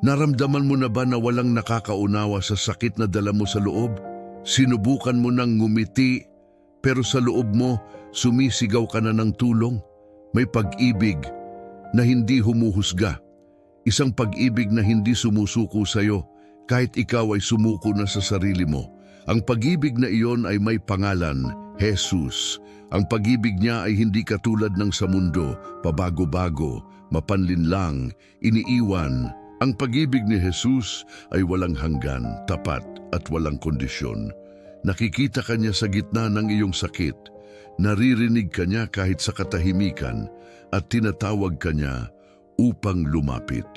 Naramdaman mo na ba na walang nakakaunawa sa sakit na dala mo sa loob? Sinubukan mo nang ngumiti, pero sa loob mo, sumisigaw ka na ng tulong. May pag-ibig na hindi humuhusga. Isang pag-ibig na hindi sumusuko sa'yo, kahit ikaw ay sumuko na sa sarili mo. Ang pag-ibig na iyon ay may pangalan, Jesus. Ang pag-ibig niya ay hindi katulad ng sa mundo, pabago-bago, mapanlinlang, iniiwan. Ang pag-ibig ni Jesus ay walang hanggan, tapat at walang kondisyon. Nakikita ka niya sa gitna ng iyong sakit. Naririnig ka niya kahit sa katahimikan at tinatawag ka niya upang lumapit.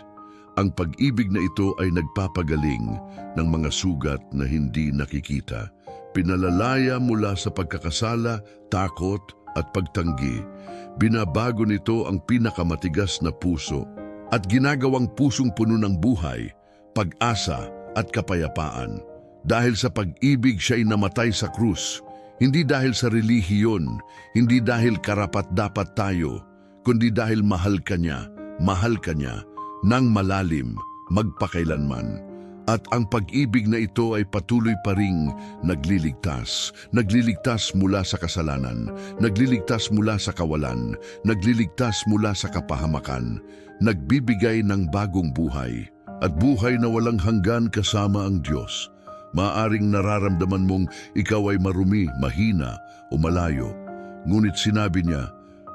Ang pag-ibig na ito ay nagpapagaling ng mga sugat na hindi nakikita. Pinalalaya mula sa pagkakasala, takot at pagtanggi. Binabago nito ang pinakamatigas na puso at ginagawang pusong puno ng buhay, pag-asa at kapayapaan. Dahil sa pag-ibig siya'y namatay sa krus, hindi dahil sa relihiyon, hindi dahil karapat dapat tayo, kundi dahil mahal ka niya, mahal ka niya, nang malalim, magpakailanman. At ang pag-ibig na ito ay patuloy pa ring nagliligtas. Nagliligtas mula sa kasalanan, nagliligtas mula sa kawalan, nagliligtas mula sa kapahamakan, nagbibigay ng bagong buhay. At buhay na walang hanggan kasama ang Diyos. Maaring nararamdaman mong ikaw ay marumi, mahina o malayo. Ngunit sinabi niya,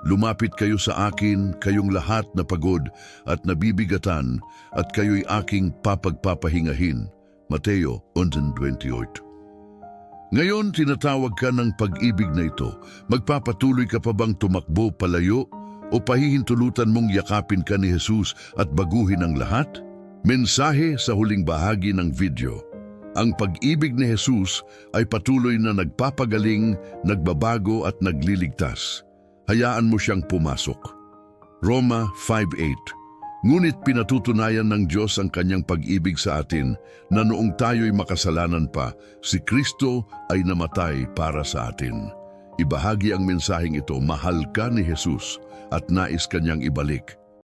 Lumapit kayo sa akin, kayong lahat na pagod at nabibigatan, at kayo'y aking papagpapahingahin. Mateo 11.28 Ngayon, tinatawag ka ng pag-ibig na ito. Magpapatuloy ka pa bang tumakbo palayo o pahihintulutan mong yakapin ka ni Jesus at baguhin ang lahat? Mensahe sa huling bahagi ng video. Ang pag-ibig ni Jesus ay patuloy na nagpapagaling, nagbabago at nagliligtas hayaan mo siyang pumasok. Roma 5.8 Ngunit pinatutunayan ng Diyos ang kanyang pag-ibig sa atin na noong tayo'y makasalanan pa, si Kristo ay namatay para sa atin. Ibahagi ang mensaheng ito, mahal ka ni Jesus at nais kanyang ibalik.